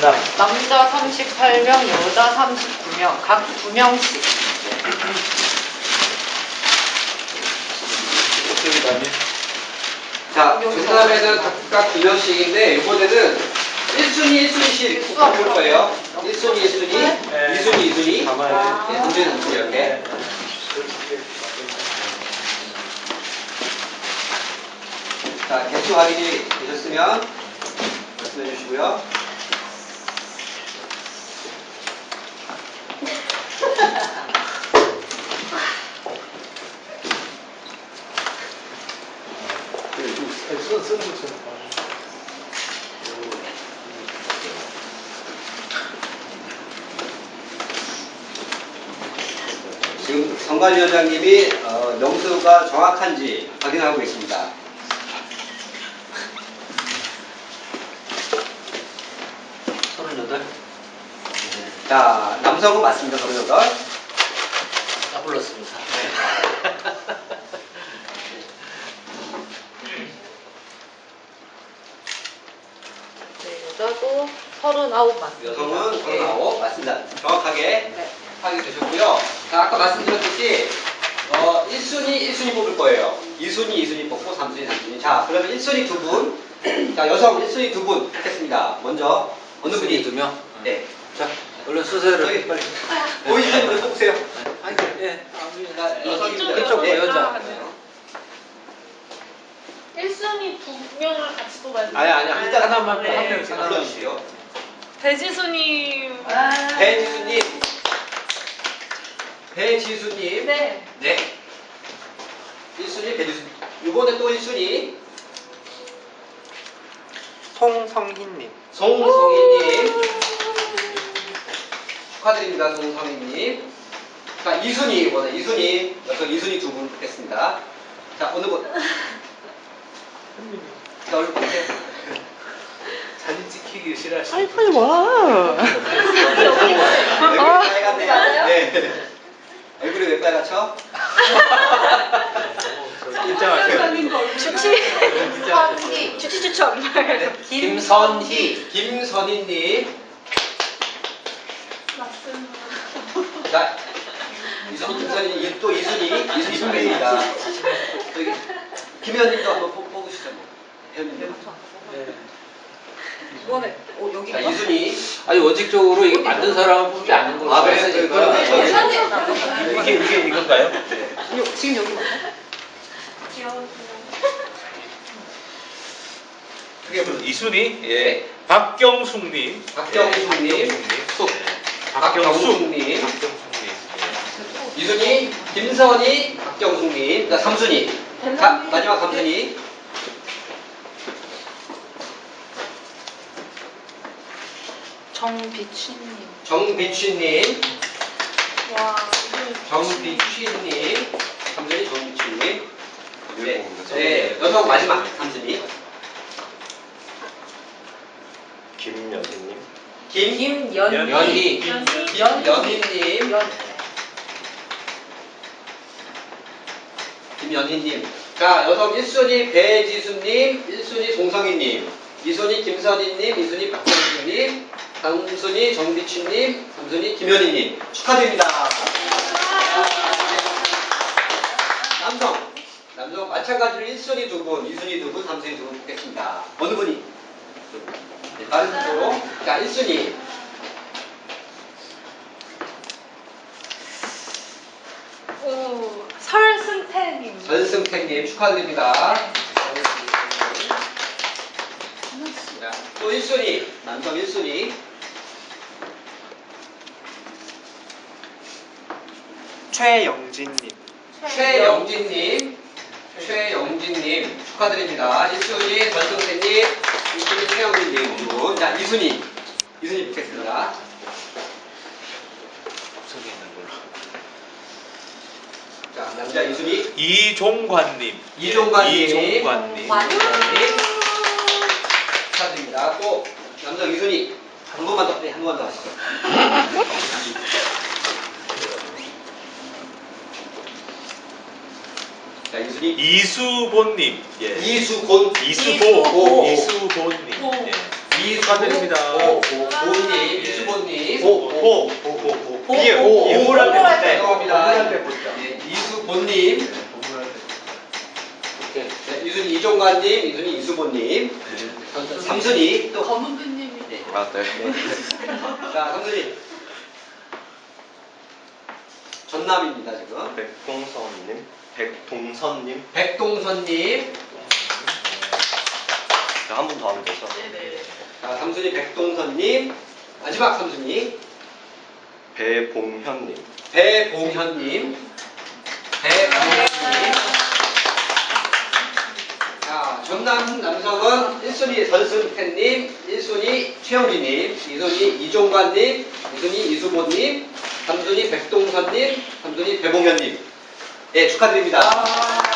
정답. 남자 38명, 여자 39명, 각 2명씩. 어떻게 다니? 자, 정답에는 각각 두 명씩인데 이번에는 1순위 1순위씩 꼭볼 거예요. 1순위 1순위, 네. 2순위 2순위, 가만히. 3순위 3순위 이렇게. 자, 개수 확인이 되셨으면 말씀해 주시고요. 쓰, 쓰는 것처럼. 지금 선관위원장님이 어, 명수가 정확한지 확인하고 있습니다. 서른여덟. 자, 남성은 맞습니다. 38. 까불렀습니다. 네, 여자도 39 맞습니다. 여성은 네. 39. 맞습니다. 정확하게 네. 확인이 되셨고요. 자, 아까 말씀드렸듯이 어, 1순위, 1순위 뽑을 거예요. 2순위, 2순위 뽑고 3순위, 3순위. 자, 그러면 1순위 두 분. 자, 여성 1순위 두분 뽑겠습니다. 먼저 어느 분이? 두 명? 네. 자, 얼른 수세를. 저기 빨리. 보이시는 분 뽑으세요. 아니, 예. 자, 여성입니다. 이쪽 네. 여자. 1순위 두 명을 같이 뽑아야 돼. 아니, 아니, 일단 하나만 네. 한 명씩. 불러주세요. 배지수님. 배지수님. 배지수님. 네. 네. 1순위 배지수. 이번에 또 1순위. 송성희님. 송성희님. 축하드립니다, 송성희님. 자, 2순위, 이번에 2순위. 여섯 2순위 두분 뽑겠습니다. 자, 어느 분? 자, 얼른 보세요. 사진 찍히기 싫어하시는 빨리 와. 얼굴이 빨갛네요. 네. 얼굴이 왜 빨갛죠? 긴장하세요. 축시 추천. 김선희. 김선희님. 맞습니다. 자, 이순희, 김선희, 이- 또 이순희, 이순희 선배입니다. 저기, 김현님도 한번 뽑- 뽑으시죠. 뭐. 현님. 네. 이번에 어, 여기 자, 이순희. 아니 원칙적으로 이게 만든 사람은 뽑지 않는 걸로 아? 했으니까. 그러면 저기- 이게 이게 이건가요? 요- 지금 여기 맞나? 귀여워. 불러 이순희, 네. 예. 박경숙님, 박경숙님. 예, 숙. 박경숙, 박경숙님. 박경숙님, 이순희, 김선희, 박경숙님. 자, 삼순위. 자, 마지막 삼순위. 정비춘님. 정비취님. 와. 정비취님. 삼순위 정비취님. 네. 네. 여성 마지막 삼순위. 김연희님, 김, 김연. 연희. 연희. 연희님. 김연희님. 자, 여성 1순위 배지수님, 1순위 송성희님, 2순위 김선희님, 2순위 박정수님, 3순위 정비춘님, 3순위 김연희님. 축하드립니다. 남성. 남성 마찬가지로 1순위 두 분, 2순위 두 분, 3순위 두 분 뽑겠습니다. 어느 분이? 네, 다른 순서로. 자, 1순위. 오. 전승택님 축하드립니다. 자, 또 1순위, 남성 1순위. 최영진님. 최영진님, 최영진님 축하드립니다. 1순위 전승택님, 2순위 최영진님 두 분. 자, 2순위, 2순위 뽑겠습니다. 속에 있는 걸로. 자, 남자 2순위, 이종관님, 예, 이종관님. 이종관님, 네. 축하드립니다. 또 남성 2순위, 한 번만 더, 네, 한 번만 더 하시죠. 자, 2순위, 이수본님, 예. 이수곤, 이수보, 이수보. 이수보님, 오. 예. 축하드립니다. 오, 보님, 이수보님. 오 오 오 오오 오, 비에 오, 오 이물할 때 오. 죄송합니다. 이물할 때. 네, 이수보님. 네, 이종관님, 이순이 이수보님. 삼순이 또. 검은근님이. 네. 아 네. 자, 삼순이. 전남입니다, 지금. 백동선님, 백동선님. 백동선님. 한 분 더 하면 되죠. 네네. 자, 삼순이 백동선님. 마지막 삼순이. 배봉현님. 배봉현님. 배봉현님. 자, 전남 남성은 1순위 전승태님, 1순위 최영희님, 2순위 이종관님, 2순위 이수보님, 3순위 백동선님, 3순위 배봉현님. 예, 축하드립니다.